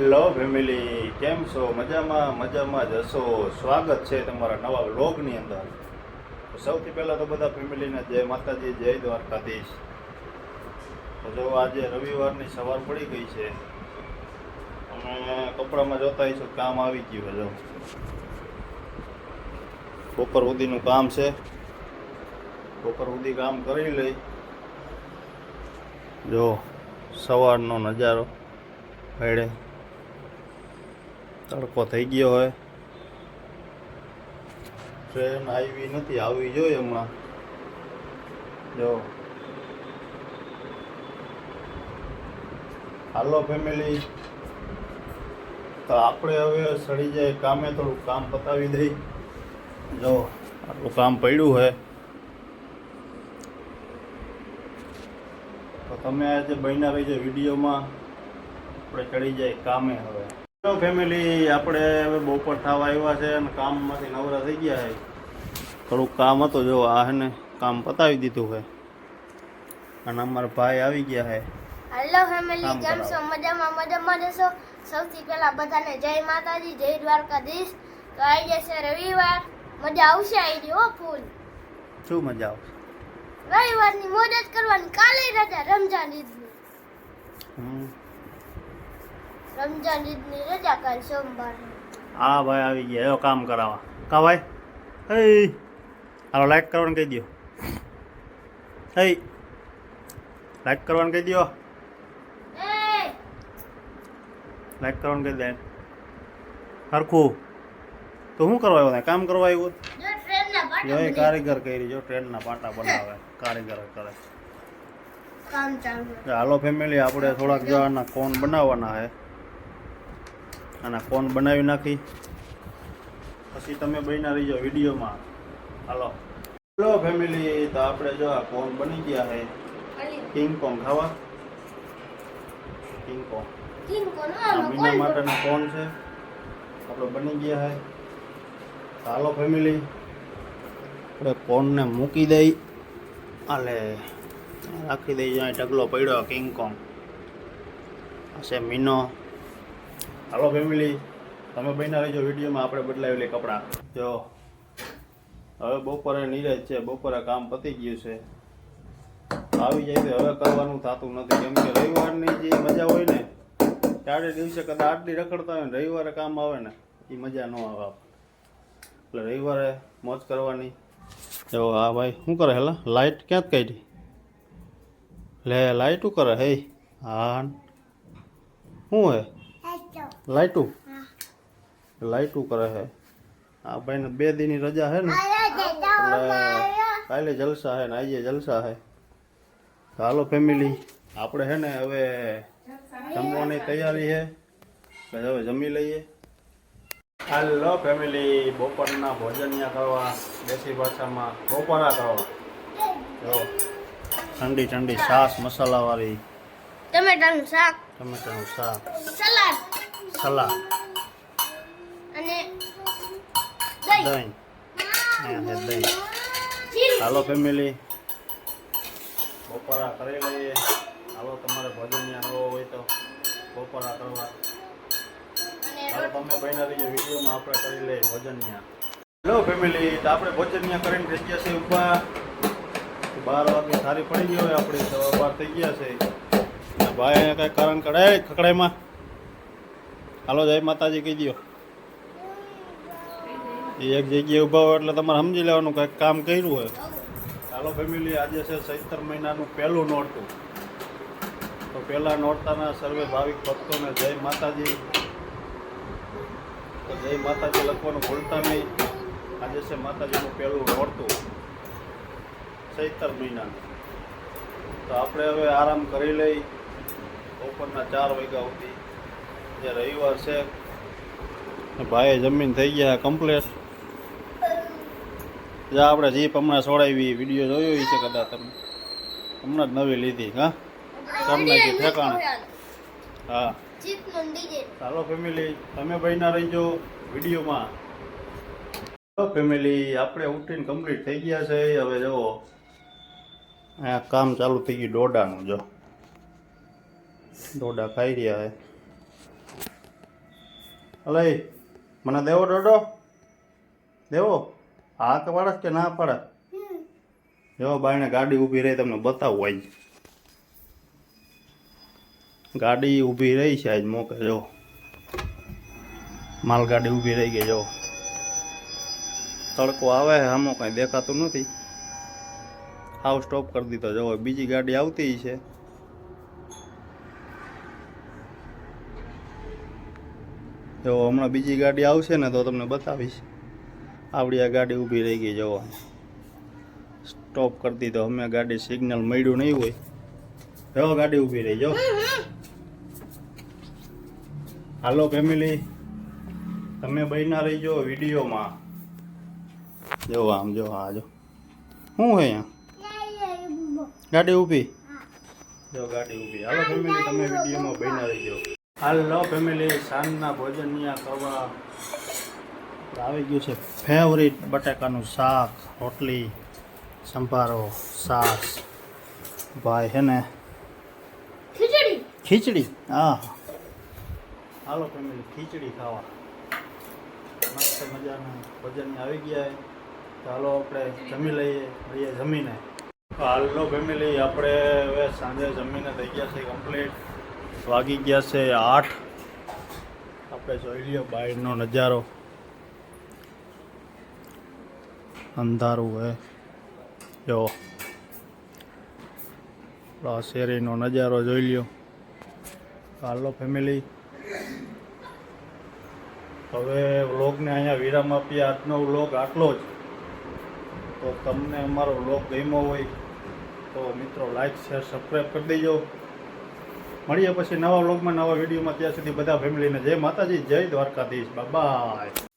Hello family કેમ છો? મજામાં મજામાં જ. હશો સ્વાગત છે તમારા નવા વ્લોગની અંદર. સૌથી પહેલાં તો બધા ફેમિલીને જય માતાજી, જય દ્વારકાધીશ. તો જો આજે રવિવારની સવાર પડી ગઈ છે. અને કપડામાં જોતા છું કામ આવી ગયું હજુ બપોર સુધીનું કામ છે. બપોર સુધી કામ કરી લઈ. જો, સવારનો નજારો. ભાઈડે તડકો થઈ ગયો હોય. ટ્રેન આવી નથી, આવી જોઈએ હમણાં. જો. Hello family. તો આપણે હવે સડી જાય કામે, થોડું કામ પતાવી દઈ. જો, આટલું કામ પડ્યું છે તો તમે આજે બન્યા રહીજો વિડીયોમાં. આપણે ચડી જાય કામે હવે. હેલો ફેમિલી આપણે હવે બપોર થવા આવ્યા છે અને કામમાંથી નવરા થઈ ગયા છે. થોડુંક કામ હતું જો આ હે ને કામ પતાવી દીધું છે. અને અમારા ભાઈ આવી ગયા છે. હેલો ફેમિલી કામ કેમ છો? મજામાં મજામાં જશો સૌથી પહેલા બધાને જય માતાજી જય દ્વારકાધીશ. તો આવી જશે રવિવાર. મજા આવશે આવી હો ફૂલ? શું મજા આવશે? રવિવારની મોજ જ કરવાની. કાલે રજા રમજાન ઈદની હમ. રમજાન ઈદની રજા કાલ સોમવાર. હા ભાઈ આવી ગયા. એવો કામ કરાવવા. કા ભાઈ? હે હાલો લાઈક કરવાનું કહી દો હે લાઈક કરવાનું કહી દો લાઈક કરવાનું કહી દે. સરખું તો શું કરવા આવ્યો? કામ કરવા આવ્યો? જો એ. કારીગર કરી જો ટ્રેનના પાટા બનાવે. કારીગર કરે. કામ ચાલુ. હાલો ફેમિલી આપણે થોડાક જવાના કોન બનાવવાના છે. આના કોન બનાવી નાખી. પછી તમે બન્યા રહીજો વિડીયોમાં. હાલો. હેલો ફેમિલી તો આપણે જો આ કોન બની ગયા છે? કિંગ કોંગ ખાવા? કિંગ કોંગ મીના માટેના કોન છે? આપણે બની ગયા છે. હાલો ફેમિલી આપણે કોનને મૂકી દઈ. અને રાખી દઈ જ્યાં ઢગલો પડ્યો કિંગ કોંગ હશે મીનો. હાલો ફેમિલી તમે બન્યા રહેજો વિડીયોમાં આપણે બદલાવેલી કપડાં. જો, હવે બપોરે નીરજ છે, બપોરે કામ પતી ગયું છે. આવી જાય તો હવે કરવાનું થતું નથી. કેમ કે રવિવારની જે મજા હોય ને ચારે દિવસે કદાચ આટલી રખડતા હોય ને, રવિવારે કામ આવે ને એ મજા ન આવે એટલે રવિવારે મોજ કરવાની. જો, હા ભાઈ, શું કરે હેલા? લાઇટ ક્યાં જ કાઢી? લે લાઇટ શું કરે? હે, હા. શું હે? લાઇટું લાઇટું કરે છે આ ભાઈને બે દીની રજા છે ને? એટલે કાલે જલસા છે ને આજે જલસા છે તો હાલો ફેમિલી આપણે છે ને હવે જમવાની તૈયારી છે હવે જમી લઈએ. હાલો ફેમિલી બપોરના ભોજનિયા કરવા દેશી ભાષામાં બપોરા કરવા જો ઠંડી ઠંડી છાશ મસાલાવાળી. ટમેટાનું શાક. ટમેટાનું શાક. સલાડ. સલાડ અને દહીં. અહીંયા દહીં. હાલો ફેમિલી બપોરા કરી લઈએ. હાલો તમારે ભોજનિયા નવો હોય તો બપોરા કરવા. અને હાલો તમે બન્યા લીધે વિડીયોમાં આપણે કરી લઈએ ભોજનિયા હેલો ફેમિલી તો આપણે ભોજનિયા કરીને થઈ ગયા છે ઊભા. બાર વાગે સારી પડી ગઈ હોય આપણે સવા બાર થઈ ગયા છે. અને ભાઈ કાંઈ કારણ કઢાય ખકડાઈમાં હાલો જય માતાજી, કહી દો એ એક જગ્યાએ ઊભા હોય એટલે તમારે સમજી લેવાનું કંઈક કામ કર્યું હોય. ચાલો ફેમિલી, આજે છે સત્તર મહિનાનું પહેલું નોરતું. તો પહેલા નોરતાના સર્વે ભાવિક ભક્તોને જય માતાજી. તો જય માતાજી લખવાનું ભૂલતા નહીં. આજે છે માતાજીનું પહેલું નોરતું. સત્તર મહિનાનું. તો આપણે હવે આરામ કરી લઈ. બપોરના ચાર વાગ્યા સુધી. જે રવિવાર છે ભાઈ જમીન થઈ ગયા કમ્પ્લેટ જા આપણે જીપ હમણાં છોડાવી, વીડિયો જોયો છે કદાચ તમે. હમણાં જ નવી લીધી, હા? તમને કે ઠેકાણે. હા. ચાલો ફેમિલી તમે ભાઈના રહીજો વિડીયોમાં. ફેમિલી આપણે ઉઠીને કમ્પ્લીટ થઈ ગયા છે. હવે જુઓ. આ કામ ચાલુ થઈ ગયું દોડાનું જો. દોડા ખાઈ રહ્યા છે. અલે મને દેવો ડોડો દેવો હા તો પાડે કે ના પાડે? જો બાઈને ગાડી ઊભી રહી તમને બતાવું આજ. ગાડી ઊભી રહી છે આજ મોકે જો. માલગાડી ઊભી રહી ગઈ જો. તડકો આવે આમાં કાંઈ દેખાતું નથી. હાવ સ્ટોપ કરી દીધો જો. બીજી ગાડી આવતી છે. જો હમણાં બીજી ગાડી આવશે ને તો તમને બતાવીશ. આવડી આ ગાડી ઊભી રહી ગઈ જવો. સ્ટોપ કરી દીધો. અમે ગાડી સિગ્નલ મળ્યું નહીં હોય. જો ગાડી ઊભી રહી જો. હાલો ફેમિલી તમે બહીના રહીજો વિડીયોમાં. જો આમ જો હા જો. શું હે ગાડી ઊભી? જો ગાડી ઊભી. હાલો ફેમિલી તમે વિડીયોમાં રહી રહીજો. હાલો ફેમિલી સાંજના ભોજનની આ કરવા આવી ગયું છે. ફેવરિટ બટાકાનું શાક રોટલી સંભારો સાસ. ભાઈ હે ને? ખીચડી? ખીચડી? હા. હાલો ફેમિલી ખીચડી ખાવા. મસ્ત મજાનું ભોજન આવી ગયા છે. ચાલો આપણે જમી લઈએ લઈએ જમીને. હાલો ફેમિલી આપણે હવે સાંજે જમીને થઈ ગયા છે કમ્પ્લીટ વાગી ગયા છે આઠ. આપણે જોઈ લઈએ બહારનો નજારો. અંધારું હે. જો. શેરીનો નજારો જોઈ લ્યો. હાલો ફેમિલી હવે વ્લોગને અહીંયા વિરામ આપીએ. આજનો વ્લોગ આટલો જ. તો તમને અમારો વ્લોગ ગમ્યો હોય તો મિત્રો લાઈક શેર સબસ્ક્રાઈબ કરી દેજો. મળીએ પછી નવા વ્લોગમાં નવા વિડીયોમાં. ત્યાં સુધી બધા ફેમિલીને જય માતાજી, જય દ્વારકાધીશ. બાય